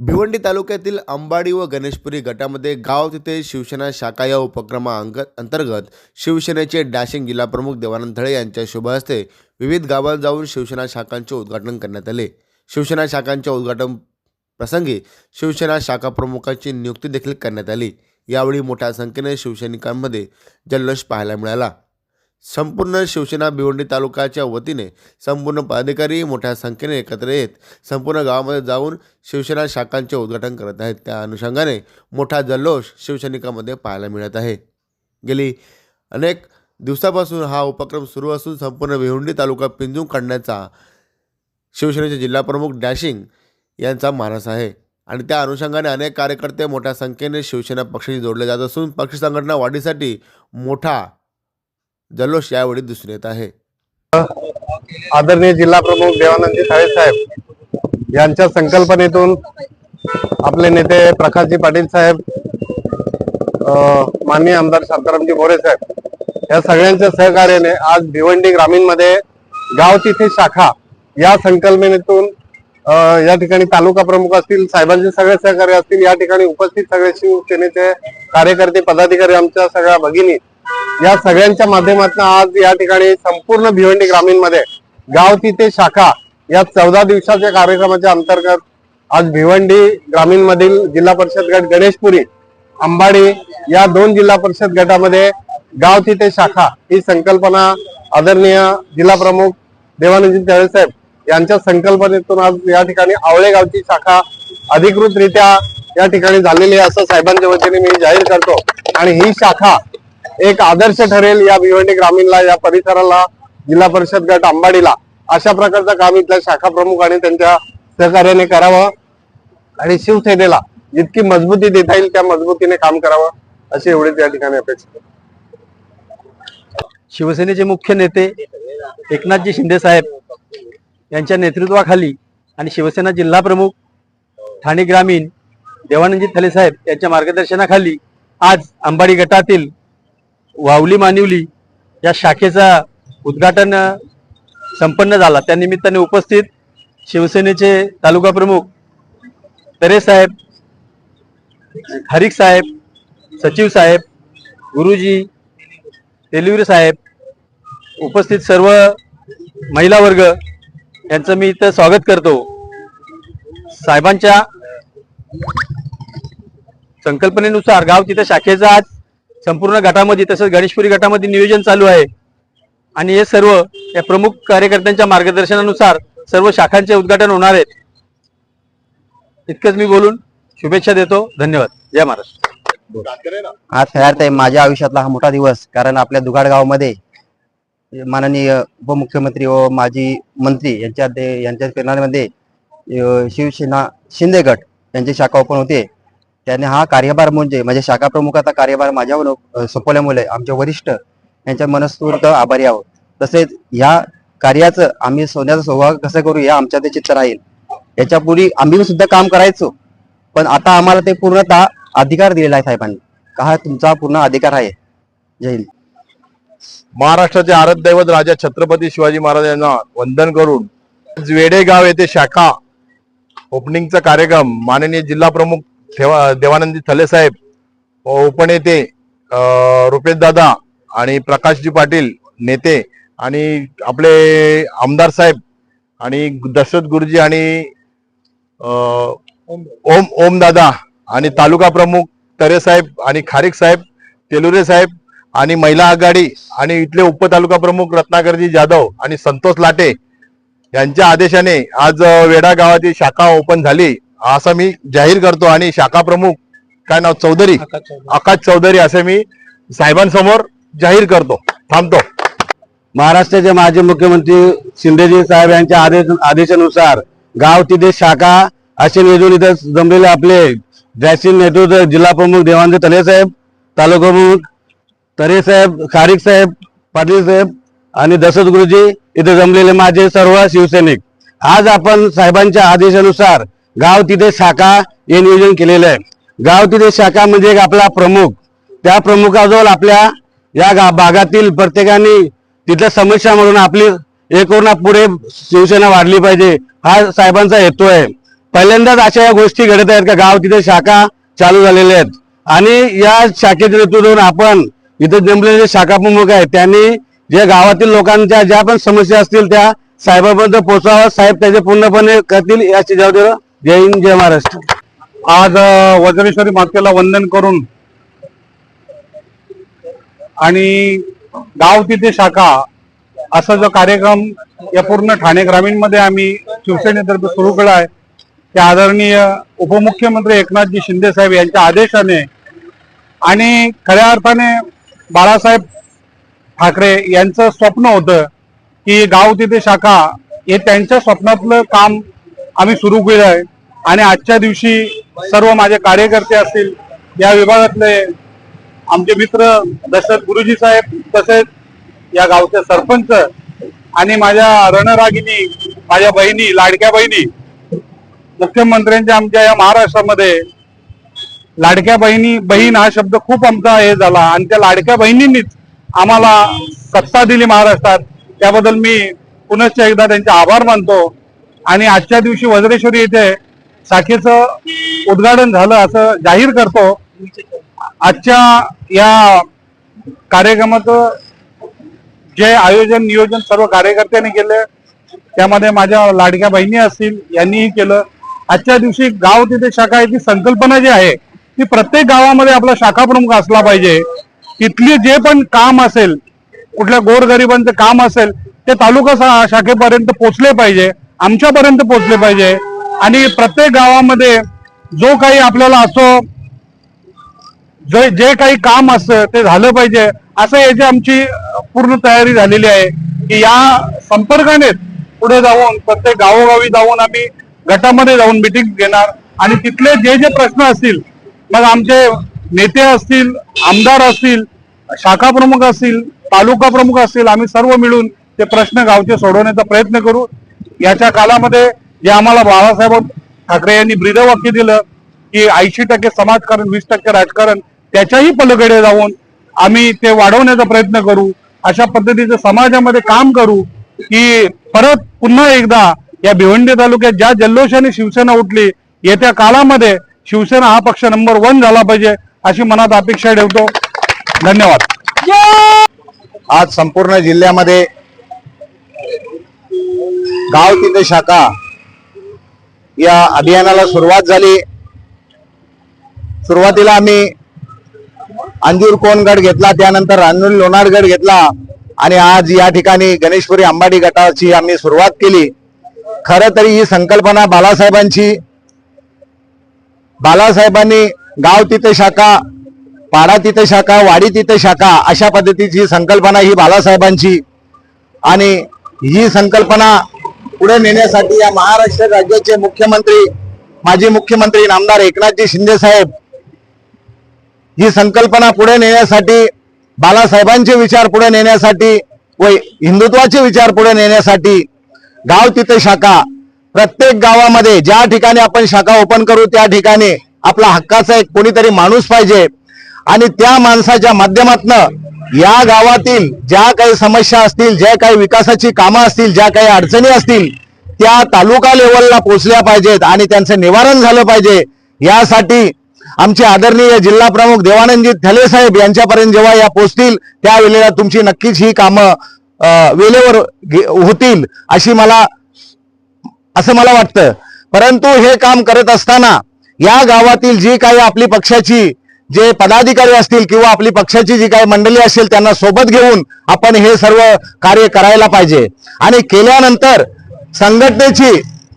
भिवंडी तालुक्यातील अंबाडी व गणेशपुरी गटामध्ये गाव तिथे शिवसेना शाखा या उपक्रमा अंग अंतर्गत शिवसेनेचे डॅशिंग जिल्हाप्रमुख देवानंद थळे यांच्या शुभ हस्ते विविध गावात जाऊन शिवसेना शाखांचे उद्घाटन करण्यात आले. शिवसेना शाखांच्या उद्घाटन प्रसंगी शिवसेना शाखा प्रमुखाची नियुक्ती देखील करण्यात आली. यावेळी मोठ्या संख्येने शिवसैनिकांमध्ये जल्लोष पाहायला मिळाला. संपूर्ण शिवसेना भिवंडी तालुक्याच्या वतीने संपूर्ण पदाधिकारी मोठ्या संख्येने एकत्र येत संपूर्ण गावामध्ये जाऊन शिवसेना शाखांचे उद्घाटन करत आहेत. त्या अनुषंगाने मोठा जल्लोष शिवसैनिकामध्ये पाहायला मिळत आहे. गेली अनेक दिवसापासून हा उपक्रम सुरू असून संपूर्ण भिवंडी तालुका पिंजून काढण्याचा शिवसेनेचे जिल्हाप्रमुख डॅशिंग यांचा मानस आहे. आणि त्या अनुषंगाने अनेक कार्यकर्ते मोठ्या संख्येने शिवसेना पक्षाशी जोडले जात असून पक्ष संघटना वाढीसाठी मोठा जल्लोष यावेळी दिसून येत आहे. आदरणीय जिल्हा प्रमुख देवानंदजी साळे साहेब यांच्या संकल्पनेतून आपले नेते प्रकाशजी पाटील साहेब माननीय आमदार शांतारामजी मोरे साहेब या सगळ्यांच्या सहकार्याने आज भिवंडी ग्रामीणमध्ये गाव तिथे शाखा या संकल्पनेतून या ठिकाणी तालुका प्रमुख असतील साहेबांचे सगळे सहकार्य असतील या ठिकाणी उपस्थित सगळे शिवसेनेचे कार्यकर्ते पदाधिकारी आमच्या सगळ्या भगिनी या सगळ्यांच्या माध्यमातून आज या ठिकाणी संपूर्ण भिवंडी ग्रामीणमध्ये गाव तिथे शाखा या चौदा दिवसाच्या कार्यक्रमाच्या अंतर्गत आज भिवंडी ग्रामीण मधील जिल्हा परिषद गट गणेशपुरी अंबाडी या दोन जिल्हा परिषद गटामध्ये गाव तिथे शाखा ही संकल्पना आदरणीय जिल्हा प्रमुख देवानंदजी साहेब यांच्या संकल्पनेतून आज या ठिकाणी आवळे गावची शाखा अधिकृतरित्या या ठिकाणी झालेली आहे असं साहेबांच्या वतीने मी जाहीर करतो. आणि ही शाखा एक आदर्श ठरेल या भिवंडी ग्रामीणला या परिसराला जिल्हा परिषद गट अंबाडीला अशा प्रकारचं काम इथल्या शाखा प्रमुख आणि त्यांच्या सहकार्याने करावं आणि शिवसेनेला जितकी मजबूती देता येईल त्या मजबूतीने काम करावं अशी एवढीच या ठिकाणी अपेक्षा शिवसेनेचे मुख्य नेते एकनाथजी शिंदे साहेब यांच्या नेतृत्वाखाली आणि शिवसेना जिल्हा प्रमुख ठाणे ग्रामीण देवानंदजी थले साहेब यांच्या मार्गदर्शनाखाली आज अंबाडी गटातील वावली मानिवली या शाखेचा उद्घाटन संपन्न झाला. त्यानिमित्ताने उपस्थित शिवसेनेचे तालुका प्रमुख तरे साहेब हरिक साहेब सचिव साहेब गुरुजी तेलवीर साहेब उपस्थित सर्व महिला वर्ग यांचं मी इथं स्वागत करतो. साहेबांच्या संकल्पनेनुसार गाव तिथं शाखेचं आज संपूर्ण गटामध्ये तसंच गणेशपुरी गटामध्ये नियोजन चालू आहे. आणि हे सर्व या प्रमुख कार्यकर्त्यांच्या मार्गदर्शनानुसार सर्व शाखांचे उद्घाटन होणार आहेत. इतकंच मी बोलून शुभेच्छा देतो. धन्यवाद. जय महाराष्ट्र. आज खऱ्या आहे माझ्या आयुष्यातला हा मोठा दिवस कारण आपल्या दुगाडगावमध्ये माननीय उपमुख्यमंत्री व माजी मंत्री यांच्या यांच्या प्रेरणामध्ये शिवसेना शिंदे गट यांची शाखा ओपन होते. त्याने हा कार्यभार म्हणजे म्हणजे शाखा प्रमुखाचा कार्यभार माझ्यावर सोपवल्यामुळे आमचे वरिष्ठ यांच्या मनस्फूर्त आभारी आहोत. तसेच या कार्याचं आम्ही सोन्याचा सौभाग कसं करू या आमच्या ते चित्त राहील. याच्यापूर्वी आम्ही सुद्धा काम करायचो पण आता आम्हाला ते पूर्णतः अधिकार दिलेला आहे साहेबांनी. का हा तुमचा पूर्ण अधिकार आहे? जय हिंद. महाराष्ट्राचे आराध्य दैवत राजा छत्रपती शिवाजी महाराज यांना वंदन करून वेडेगाव येथे शाखा ओपनिंगचा कार्यक्रम माननीय जिल्हा प्रमुख ठेवा देवानंदी थले साहेब उपनेते रुपेश दादा आणि प्रकाशजी पाटील नेते आणि आपले आमदार साहेब आणि दशरथ गुरुजी आणि ओम ओम दादा आणि तालुका प्रमुख तरे साहेब आणि खारिक साहेब तेलुरे साहेब आणि महिला आघाडी आणि इथले उपतालुका प्रमुख रत्नाकरजी जाधव आणि संतोष लाटे यांच्या आदेशाने आज वेडा गावाची शाखा ओपन झाली. असं मी जाहीर करतो आणि शाखा प्रमुख काय नाव चौधरी? आकाश चौधरी. असे मी साहेबांसमोर जाहीर करतो. थांबतो. महाराष्ट्राचे माजी मुख्यमंत्री शिंदेजी साहेब यांच्या आदेश आदेशानुसार गाव तिथे शाखा असे नियोजन इथं जमलेले आपले ड्रॅसिंग नेतृत्व जिल्हा प्रमुख देवांचे तले साहेब तालुका प्रमुख तरे साहेब खारीक साहेब पाटील साहेब आणि दशरथ गुरुजी इथे जमलेले माझे सर्व शिवसैनिक. आज आपण साहेबांच्या आदेशानुसार गाव तिथे शाखा हे नियोजन केलेलं आहे. गाव तिथे शाखा म्हणजे एक आपला प्रमुख. त्या प्रमुखाजवळ आपल्या या गा- भागातील प्रत्येकाने तिथल्या समस्या म्हणून आपली हे पुढे शिवसेना वाढली पाहिजे हा साहेबांचा हेतू आहे. पहिल्यांदाच अशा या गोष्टी घडत आहेत का? गाव तिथे शाखा चालू झालेल्या आहेत. आणि या शाखेच्या नेतृत्वातून आपण इथं जमलेले जे शाखा प्रमुख आहेत त्यांनी जे गावातील लोकांच्या ज्या पण समस्या असतील त्या साहेबांपर्यंत पोहोचावा. साहेब त्याचे पूर्णपणे करतील याची जबाबदारी जय हिंद जय महाराष्ट्र. आज वज्रेश्वरी मातेला वंदन करून आणि गाव तिथे शाखा असा जो कार्यक्रम या पूर्ण ठाणे ग्रामीणमध्ये आम्ही शिवसेनेतर्फे सुरू केला आहे. त्या आदरणीय उपमुख्यमंत्री एकनाथजी शिंदे साहेब यांच्या आदेशाने आणि खऱ्या अर्थाने बाळासाहेब ठाकरे यांचं स्वप्न होतं की गाव तिथे शाखा हे त्यांच्या स्वप्नातलं काम आम्ही सुरू केलं आहे. आणि आजच्या दिवशी सर्व माझे कार्यकर्ते असतील या विभागातले आमचे मित्र दशरथ गुरुजी साहेब तसेच या गावचे सरपंच आणि माझ्या रणरागिनी माझ्या बहिणी लाडक्या बहिणी मुख्यमंत्र्यांच्या आमच्या या महाराष्ट्रामध्ये लाडक्या बहिणी बहीण हा शब्द खूप आमचा हे झाला. आणि त्या लाडक्या बहिणींनीच आम्हाला सत्ता दिली महाराष्ट्रात. त्याबद्दल मी पुनश्च एकदा त्यांचे आभार मानतो. आणि आजच्या दिवशी वज्रेश्वरी येथे शाखेचं उद्घाटन झालं असं जाहीर करतो. आजच्या या कार्यक्रमाचं जे आयोजन नियोजन सर्व कार्यकर्त्यांनी केले. त्यामध्ये माझ्या लाडक्या बहिणी असतील यांनीही केलं. आजच्या दिवशी गाव तिथे शाखा याची संकल्पना जी आहे ती प्रत्येक गावामध्ये आपला शाखा प्रमुख असला पाहिजे. तिथली जे पण काम असेल कुठल्या गोरगरिबांचं काम असेल ते तालुका शाखेपर्यंत पोहोचले पाहिजे. आमच्यापर्यंत पोहोचले पाहिजे. आणि प्रत्येक गावामध्ये जो काही आपल्याला असो जे जे काही काम असतं ते झालं पाहिजे. असं याची आमची पूर्ण तयारी झालेली आहे की या संपर्काने पुढे जाऊन प्रत्येक गावोगावी जाऊन आम्ही गटामध्ये जाऊन मिटिंग घेणार. आणि तिथले जे जे प्रश्न असतील मग आमचे नेते असतील आमदार असतील शाखा प्रमुख असतील तालुका प्रमुख असतील आम्ही सर्व मिळून ते प्रश्न गावचे सोडवण्याचा प्रयत्न करू. याच्या कालामध्ये जे आम्हाला बाळासाहेब ठाकरे यांनी ब्रीदवाक्य दिलं की ऐंशी टक्के समाजकारण वीस टक्के राजकारण त्याच्याही पलीकडे जाऊन आम्ही ते वाढवण्याचा प्रयत्न करू अशा पद्धतीचं समाजामध्ये काम करू की परत पुन्हा एकदा या भिवंडी तालुक्यात ज्या जल्लोषाने शिवसेना उठली येत्या काळामध्ये शिवसेना हा पक्ष नंबर वन झाला पाहिजे अशी मनात अपेक्षा ठेवतो. धन्यवाद. आज संपूर्ण जिल्ह्यामध्ये गाव तिथे शाखा या अभियानाला सुरुवात झाली. सुरुवातीला आम्ही अंजूर कोणगड घेतला त्यानंतर रानूर लोणारगड घेतला आणि आज या ठिकाणी गणेशपुरी अंबाडी गटाची आम्ही सुरुवात केली. खरं तरी ही संकल्पना बालासाहेबांची. बालासाहेबांनी गाव तिथे शाखा पाडा तिथे शाखा वाडी तिथे शाखा अशा पद्धतीची संकल्पना ही बालासाहेबांची. आणि ही संकल्पना पुढे नेण्यासाठी या महाराष्ट्र राज्याचे मुख्यमंत्री माजी मुख्यमंत्री नामदार एकनाथजी शिंदे साहेब ही संकल्पना पुढे नेण्यासाठी बालासाहेबांचे विचार पुढे नेण्यासाठी व हिंदुत्वाचे विचार पुढे नेण्यासाठी गाव तिथे शाखा प्रत्येक गावामध्ये ज्या ठिकाणी आपण शाखा ओपन करू त्या ठिकाणी आपला हक्काचा एक कोणीतरी माणूस पाहिजे. आणि त्या माणसाच्या माध्यमातनं या गावातील ज्या काही समस्या असतील ज्या काही विकासाची कामं असतील ज्या काही अडचणी असतील त्या तालुका लेवलला पोचल्या पाहिजेत आणि त्यांचं निवारण झालं पाहिजे. यासाठी आमचे आदरणीय जिल्हा प्रमुख देवानंदजी थले साहेब यांच्यापर्यंत जेव्हा या पोचतील त्यावेळेला तुमची नक्कीच ही कामं वेळेवर घे- होतील अशी मला असं मला वाटतं. परंतु हे काम करत असताना या गावातील जी काही आपली पक्षाची जे पदाधिकारी असतील किंवा आपली पक्षाची जी काही मंडळी असेल त्यांना सोबत घेऊन आपण हे सर्व कार्य करायला पाहिजे. आणि केल्यानंतर संघटनेची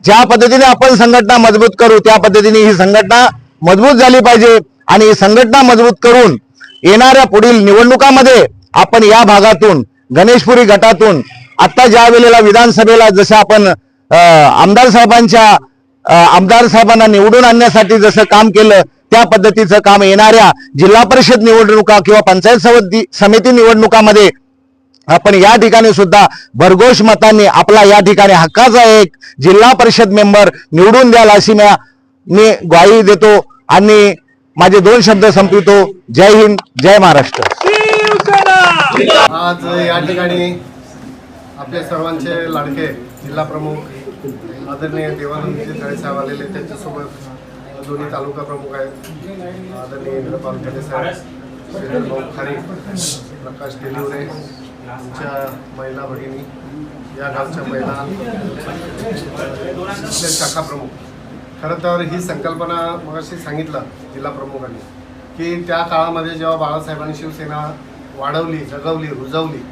ज्या पद्धतीने आपण संघटना मजबूत करू त्या पद्धतीने ही संघटना मजबूत झाली पाहिजे. आणि ही संघटना मजबूत करून येणाऱ्या पुढील निवडणुकामध्ये आपण या भागातून गणेशपुरी गटातून आत्ता ज्या वेळेला विधानसभेला जसं आपण आमदार साहेबांच्या आमदार साहेबांना निवडून आणण्यासाठी जसं काम केलं त्या पद्धतीचं काम येणाऱ्या जिल्हा परिषद निवडणुका किंवा पंचायत समिती समिती निवडणुकामध्ये आपण या ठिकाणी सुद्धा भरघोष मतांनी आपला या ठिकाणी हक्काचा एक जिल्हा परिषद मेंबर निवडून द्याल अशी म्या- मी ग्वाही देतो आणि माझे दोन शब्द संपवितो. जय हिंद जय महाराष्ट्र. आज या ठिकाणी आपले सर्वांचे लाडके जिल्हा प्रमुख आदरणीय देवानंदजी तळेसाहेब आलेले त्यांच्यासोबत दोन्ही तालुका प्रमुख आहेत आदरणीय इंद्रपाल खडे साहेब श्रीधर भाऊ खारे प्रकाश तेलिवरे आमच्या महिला भगिनी या गावच्या महिला शाखा प्रमुख खरं तर ही संकल्पना मगाशी सांगितलं जिल्हा प्रमुखांनी की त्या काळामध्ये जेव्हा बाळासाहेबांनी शिवसेना वाढवली जगवली रुजवली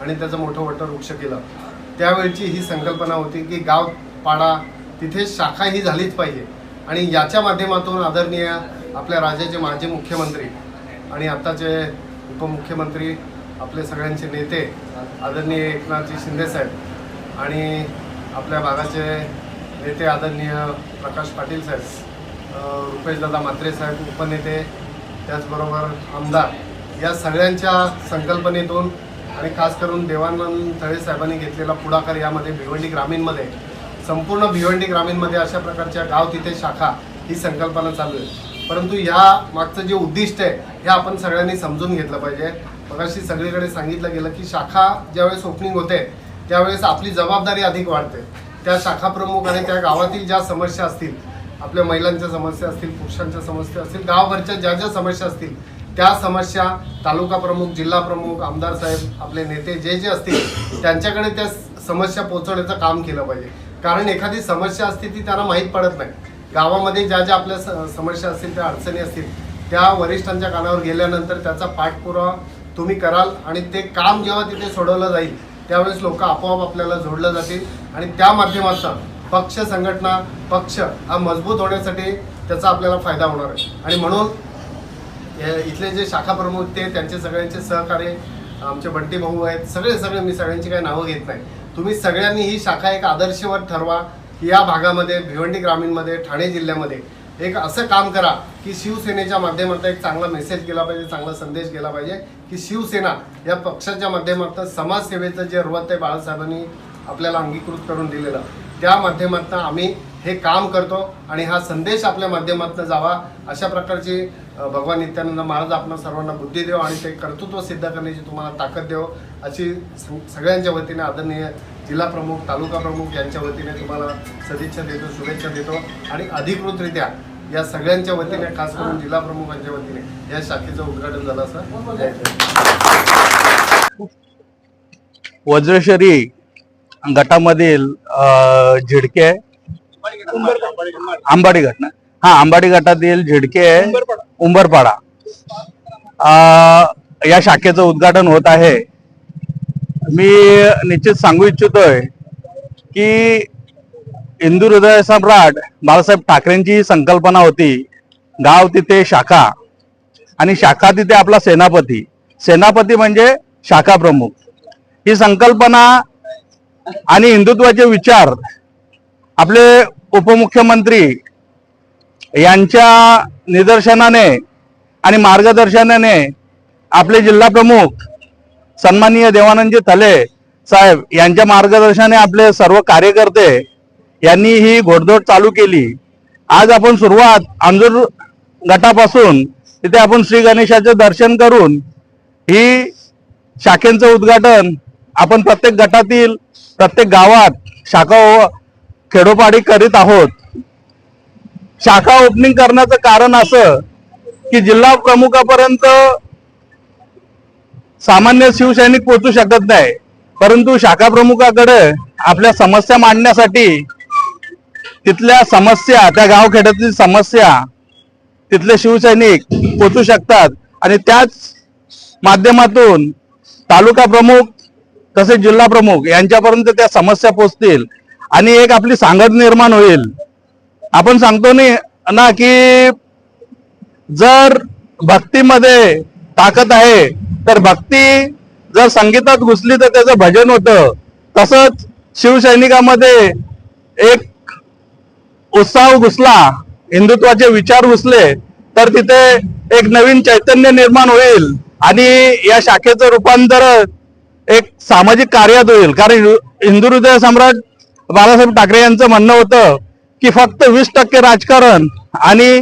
आणि त्याचं मोठं मोठं वृक्ष केलं त्यावेळची ही संकल्पना होती की गाव पाडा तिथे शाखा ही झालीच पाहिजे आणि याच्या माध्यमातून आदरणीय आपल्या राज्याचे माजी मुख्यमंत्री आणि आत्ताचे उपमुख्यमंत्री आपले सगळ्यांचे नेते आदरणीय एकनाथजी शिंदेसाहेब आणि आपल्या भागाचे नेते आदरणीय प्रकाश पाटील साहेब रुपेशदादा म्हात्रे साहेब उपनेते त्याचबरोबर आमदार या सगळ्यांच्या संकल्पनेतून आणि खास करून देवानंद थळे साहेबांनी घेतलेला पुढाकार यामध्ये भिवंडी ग्रामीणमध्ये संपूर्ण भिवंडी ग्रामीणमध्ये अशा प्रकारच्या गाव तिथे शाखा ही संकल्पना चालू आहे. परंतु या मागचं जे उद्दिष्ट आहे हे आपण सगळ्यांनी समजून घेतलं पाहिजे. मगाशी सगळीकडे सांगितलं गेलं की शाखा ज्यावेळेस ओपनिंग होते त्यावेळेस आपली जबाबदारी अधिक वाढते. त्या शाखा प्रमुख आणि त्या गावातील ज्या समस्या असतील आपल्या महिलांच्या समस्या असतील पुरुषांच्या समस्या असतील गावभरच्या ज्या ज्या समस्या असतील त्या समस्या तालुका प्रमुख जिल्हा प्रमुख आमदार साहेब आपले नेते जे जे असतील त्यांच्याकडे त्या समस्या पोहोचवण्याचं काम केलं पाहिजे. कारण एखादी समस्या असते ती त्यांना माहीत पडत नाही. गावामध्ये ज्या ज्या आपल्या स- समस्या असतील त्या अडचणी असतील त्या वरिष्ठांच्या कानावर गेल्यानंतर त्याचा पाठपुरावा तुम्ही कराल आणि ते काम जेव्हा तिथे सोडवलं जाईल त्यावेळेस लोक आपोआप आपल्याला जोडलं जातील आणि त्या माध्यमातून पक्ष संघटना पक्ष हा मजबूत होण्यासाठी त्याचा आपल्याला फायदा होणार आहे. आणि म्हणून इथले जे शाखा प्रमुख ते त्यांचे सगळ्यांचे सहकार्य आमचे बंटी भाऊ आहेत सगळे सगळे मी सगळ्यांची काही नावं घेत नाही. तुम्ही सगळ्यांनी ही शाखा एक आदर्शवर ठरवा की या भागामध्ये भिवंडी ग्रामीणमध्ये ठाणे जिल्ह्यामध्ये एक असं काम करा की शिवसेनेच्या माध्यमातून एक चांगला मेसेज गेला पाहिजे चांगला संदेश गेला पाहिजे की शिवसेना या पक्षाच्या माध्यमातून समाजसेवेचं जे रुवत आहे बाळासाहेबांनी आपल्याला अंगीकृत करून दिलेलं त्या माध्यमातून आम्ही हे काम करतो आणि हा संदेश आपल्या माध्यमातून जावा अशा प्रकारची भगवान नित्यानंद महाराज आपण सर्वांना बुद्धी देव आणि ते कर्तृत्व सिद्ध करण्याची तुम्हाला ताकद देव अशी सगळ्यांच्या वतीने आदरणीय जिल्हा प्रमुख तालुका प्रमुख यांच्या वतीने तुम्हाला सदिच्छा देतो शुभेच्छा देतो आणि अधिकृतरित्या या सगळ्यांच्या वतीने खास करून जिल्हा प्रमुखांच्या वतीने या शाखेचं उद्घाटन झालं असं वज्रशरी गटामधील झिडके आंबाडी गट ना हा आंबाडी गटातील झिडके उंबरपाडा. या शाखेचं उद्घाटन होत आहे. मी निश्चित सांगू इच्छितोय की हिंदू हृदय सम्राट बाळासाहेब ठाकरेंची संकल्पना होती गाव तिथे शाखा आणि शाखा तिथे आपला सेनापती. सेनापती म्हणजे शाखा प्रमुख. ही संकल्पना आणि हिंदुत्वाचे विचार आपले उपमुख्यमंत्री यांच्या निदर्शनाने आणि मार्गदर्शनाने आपले जिल्हा प्रमुख सन्माननीय देवानंदजी थले साहेब यांच्या मार्गदर्शनाने आपले सर्व कार्यकर्ते यांनी ही घोडदौड चालू केली. आज आपण सुरुवात अंजूर गटापासून तिथे आपण श्री गणेशाचे दर्शन करून ही शाखेचं उद्घाटन आपण प्रत्येक गटातील प्रत्येक गावात शाखा खेडोपाडी करीत आहोत. शाखा ओपनिंग करण्याचं कारण असं की जिल्हा प्रमुखापर्यंत सामान्य शिवसैनिक पोहोचू शकत नाही. परंतु शाखा प्रमुखाकडे आपल्या समस्या मांडण्यासाठी तिथल्या समस्या त्या गावखेड्यातील समस्या तिथले शिवसैनिक पोचू शकतात. आणि त्याच माध्यमातून तालुका प्रमुख तसेच जिल्हा प्रमुख यांच्यापर्यंत त्या समस्या पोचतील आणि एक आपली सांगड निर्माण होईल. आपण सांगतो ना की जर भक्तीमध्ये ताकद आहे तर भक्ती जर संगीतात घुसली तर त्याचं भजन होतं. तसंच शिवसैनिकामध्ये एक उत्साह घुसला हिंदुत्वाचे विचार घुसले तर तिथे एक नवीन चैतन्य निर्माण होईल. आणि या शाखेचं रूपांतर एक सामाजिक कार्यात होईल. कारण हिंदू हृदय सम्राट बाळासाहेब ठाकरे यांचं म्हणणं होतं की फक्त वीस टक्के राजकारण आणि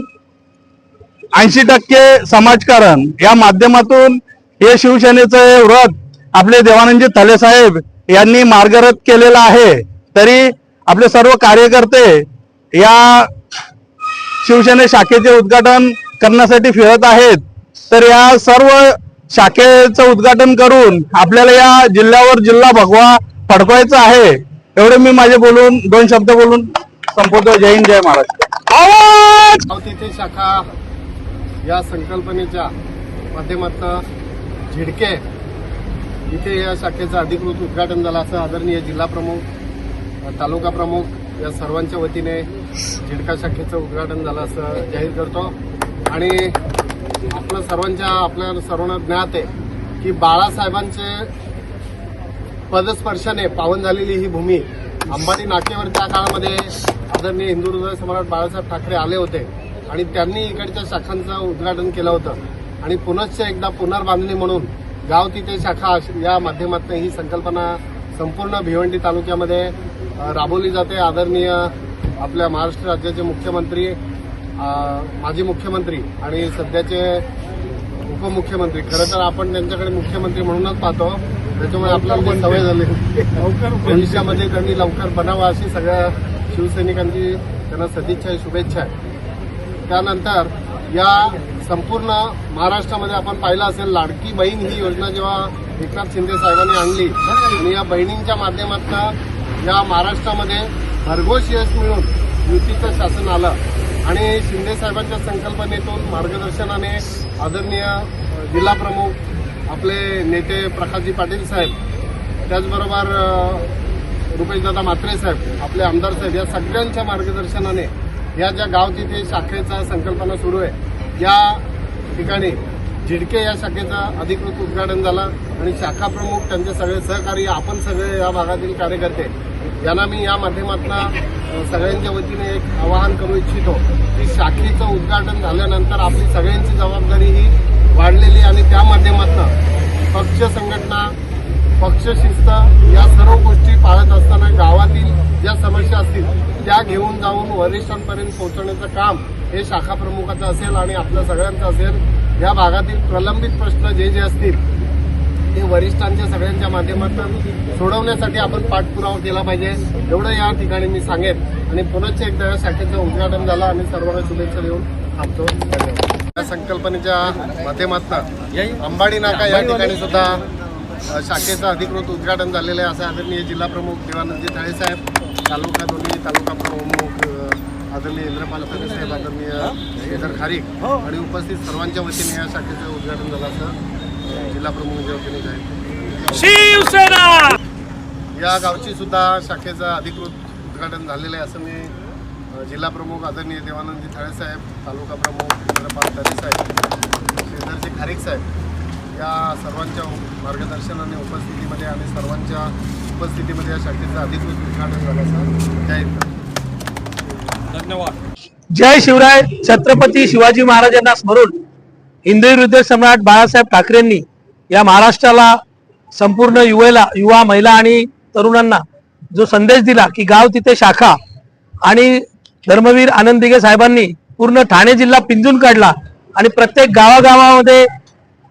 ऐंशी टक्के समाजकारण या माध्यमातून हे शिवसेनेचं व्रत आपले देवानंदजी थले साहेब यांनी मार्गरत केलेलं आहे. तरी आपले सर्व कार्यकर्ते या शिवसेने शाखेचे उद्घाटन करण्यासाठी फिरत आहेत. तर या सर्व शाखेचं उद्घाटन करून आपल्याला या जिल्ह्यावर जिल्हा भगवा फडकवायचा आहे. एवढे मी माझे बोलून दोन शब्द बोलून संपवतो जय हिंद जय महाराष्ट्र. तिथे शाखा या संकल्पनेच्या माध्यमातून झिडके इथे या शाखेचं अधिकृत उद्घाटन झालं असं आदरणीय जिल्हा प्रमुख तालुका प्रमुख या सर्वांच्या वतीने झिडका शाखेचं उद्घाटन झालं असं जाहीर करतो. आणि आपलं सर्वांच्या आपल्या सर्वांना ज्ञात आहे की बाळासाहेबांचे पदस्पर्शाने पावन झालेली ही भूमी अंबानी नाक्यावर त्या काळामध्ये आदरणीय हिंदू हृदय सम्राट बाळासाहेब ठाकरे आले होते आणि त्यांनी इकडच्या शाखांचं उद्घाटन केलं होतं. आणि पुनश्च एकदा पुनर्बांधणी म्हणून गाव तिथे शाखा या माध्यमातून ही संकल्पना संपूर्ण भिवंडी तालुक्यामध्ये राबवली जाते. आदरणीय आपल्या महाराष्ट्र राज्याचे मुख्यमंत्री माजी मुख्यमंत्री आणि सध्याचे उपमुख्यमंत्री. खरं तर आपण त्यांच्याकडे मुख्यमंत्री म्हणूनच पाहतो. त्याच्यामुळे आपल्याला सवय झाली. भविष्यामध्ये त्यांनी लवकर बनावं अशी सगळ्या शिवसैनिकांची त्यांना सदिच्छा आहे शुभेच्छा. आहे त्यानंतर या संपूर्ण महाराष्ट्रामध्ये आपण पाहिलं असेल लाडकी बहीण ही योजना जेव्हा एकनाथ शिंदे साहेबांनी आणली आणि या बहिणींच्या माध्यमातून या महाराष्ट्रामध्ये भरघोस यश मिळून युतीचं शासन आलं आणि शिंदे साहेबांच्या संकल्पनेतून मार्गदर्शनाने आदरणीय जिल्हाप्रमुख आपले नेते प्रकाशजी पाटील साहेब त्याचबरोबर रुपेशदादा म्हात्रे साहेब आपले आमदार साहेब या सगळ्यांच्या मार्गदर्शनाने या ज्या गाव तिथे शाखेचा संकल्पना सुरू आहे या ठिकाणी झिडके या शाखेचं अधिकृत उद्घाटन झालं आणि शाखा प्रमुख त्यांचे सगळे सहकारी आपण सगळे या भागातील कार्यकर्ते यांना मी या माध्यमातून सगळ्यांच्या वतीने एक आवाहन करू इच्छितो की शाखेचं उद्घाटन झाल्यानंतर आपली सगळ्यांची जबाबदारी ही वाढलेली आणि त्या माध्यमातून पक्ष संघटना पक्षशिस्त या सर्व गोष्टी पाळत असताना गावातील ज्या समस्या असतील त्या घेऊन जाऊन वरिष्ठांपर्यंत पोहोचवण्याचं काम हे शाखा प्रमुखाचं असेल आणि आपल्या सगळ्यांचं असेल या भागातील प्रलंबित प्रश्न जे जे असतील ते वरिष्ठांच्या सगळ्यांच्या माध्यमातून सोडवण्यासाठी आपण पाठपुरावा केला पाहिजे. एवढं या ठिकाणी मी सांगेन. आणि पुनश्च एकदा या शाखेचं उद्घाटन झालं. आणि सर्वांना शुभेच्छा देऊन थांबतो. धन्यवाद. या संकल्पनेच्या माध्यमातून अंबाडी नाका या ठिकाणी सुद्धा शाखेचं अधिकृत उद्घाटन झालेलं आहे असं आदरणीय जिल्हा प्रमुख देवानंदजी साहेब तालुका दोन्ही तालुका प्रमुख आदरणीय इंद्रपाल साहेब आदरणीय श्रीधर खारीक आणि उपस्थित सर्वांच्या वतीने या शाखेचं उद्घाटन झालं असं जिल्हा प्रमुखांच्या वतीने जाहीर या गावची सुद्धा शाखेचं अधिकृत उद्घाटन झालेलं आहे असं मी जिल्हा प्रमुख आदरणीय देवानंदजी थाळे साहेब तालुका प्रमुख इंद्रपाल तरे साहेब श्रीधरजी खारीक साहेब या सर्वांच्या मार्गदर्शनाने उपस्थितीमध्ये आणि सर्वांच्या उपस्थितीमध्ये या शाखेचं अधिकृत उद्घाटन झालं असं जाहीर करतो जय शिवराय छत्रपती शिवाजी महाराजांना स्मरून हिंदू हृदय सम्राट बाळासाहेब ठाकरेंनी या महाराष्ट्राला संपूर्ण युवेला युवा महिला आणि तरुणांना जो संदेश दिला की गाव तिथे शाखा आणि धर्मवीर आनंद दिघे साहेबांनी पूर्ण ठाणे जिल्हा पिंजून काढला आणि प्रत्येक गावागावामध्ये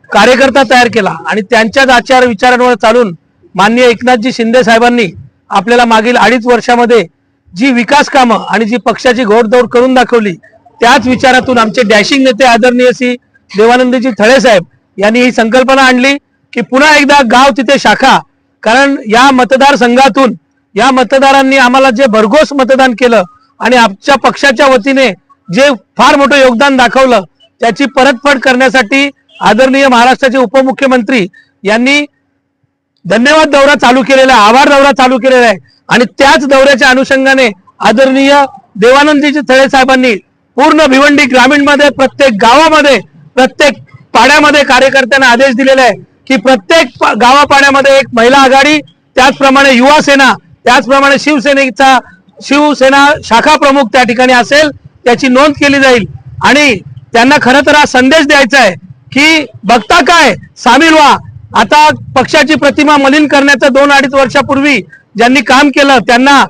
कार्यकर्ता तयार केला. आणि त्यांच्याच आचार विचारांवर चालून माननीय एकनाथजी शिंदे साहेबांनी आपल्याला मागील अडीच वर्षामध्ये जी विकास कामं आणि जी पक्षाची घोडदौड करून दाखवली त्याच विचारातून आमचे डॅशिंग नेते आदरणीय श्री देवानंदजी थळे साहेब यांनी ही संकल्पना आणली की पुन्हा एकदा गाव तिथे शाखा. कारण या मतदारसंघातून या मतदारांनी आम्हाला जे भरघोस मतदान केलं आणि आमच्या पक्षाच्या वतीने जे फार मोठं योगदान दाखवलं त्याची परतफेड करण्यासाठी आदरणीय महाराष्ट्राचे उपमुख्यमंत्री यांनी धन्यवाद दौरा चालू केलेला आहे आभार दौरा चालू केलेला आहे. आणि त्याच दौऱ्याच्या अनुषंगाने आदरणीय देवानंदजी थळे साहेबांनी पूर्ण भिवंडी ग्रामीणमध्ये प्रत्येक गावामध्ये प्रत्येक पाड्यामध्ये कार्यकर्त्यांना आदेश दिलेला आहे की प्रत्येक गावापाड्यामध्ये एक महिला आघाडी त्याचप्रमाणे युवा सेना त्याचप्रमाणे शिवसेनेचा शिवसेना शाखा प्रमुख त्या ठिकाणी असेल त्याची नोंद केली जाईल. आणि त्यांना खरं तर हा संदेश द्यायचा आहे की बघता काय सामील व्हा. आता पक्षाची प्रतिमा मलिन करण्याचं दोन अडीच वर्षापूर्वी ज्यांनी काम केलं त्यांना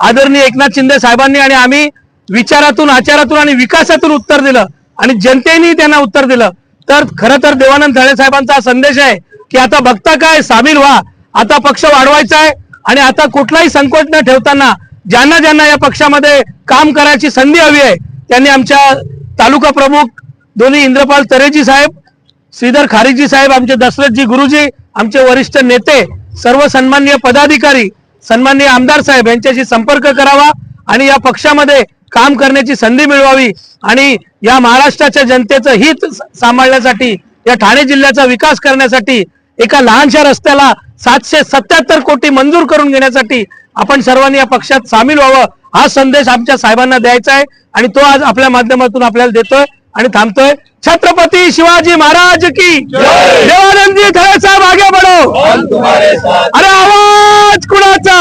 आदरणीय एकनाथ शिंदे साहेबांनी आणि आम्ही विचारातून आचारातून आणि विकासातून उत्तर दिलं आणि जनतेने त्यांना उत्तर दिलं. तर खरं तर देवानंद थळे साहेबांचा हा संदेश आहे की आता बघता काय सामील व्हा. आता पक्ष वाढवायचा आहे आणि आता कुठलाही संकोच न ठेवताना ज्यांना ज्यांना या पक्षामध्ये काम करायची संधी हवी आहे त्यांनी आमच्या तालुका प्रमुख दोन्ही इंद्रपाल तरेजी साहेब श्रीधर खारीजी साहेब आमचे दशरथजी गुरुजी आमचे वरिष्ठ नेते सर्व सन्मान्य पदाधिकारी सन्माननीय आमदार साहेब यांच्याशी संपर्क करावा आणि या पक्षामध्ये काम करण्याची संधी मिळवावी आणि या महाराष्ट्राच्या जनतेचं हित सांभाळण्यासाठी या ठाणे जिल्ह्याचा विकास करण्यासाठी एका लहानशा रस्त्याला सातशे सत्याहत्तर कोटी मंजूर करून घेण्यासाठी आपण सर्वांनी या पक्षात सामील व्हावं हा संदेश आमच्या साहेबांना द्यायचा आहे आणि तो आज आपल्या माध्यमातून आपल्याला देतोय आणि थांबतोय. छत्रपती शिवाजी महाराज की देवानंदजी खरे साहेब आगे बढो. अरे आवाज कुणाचा?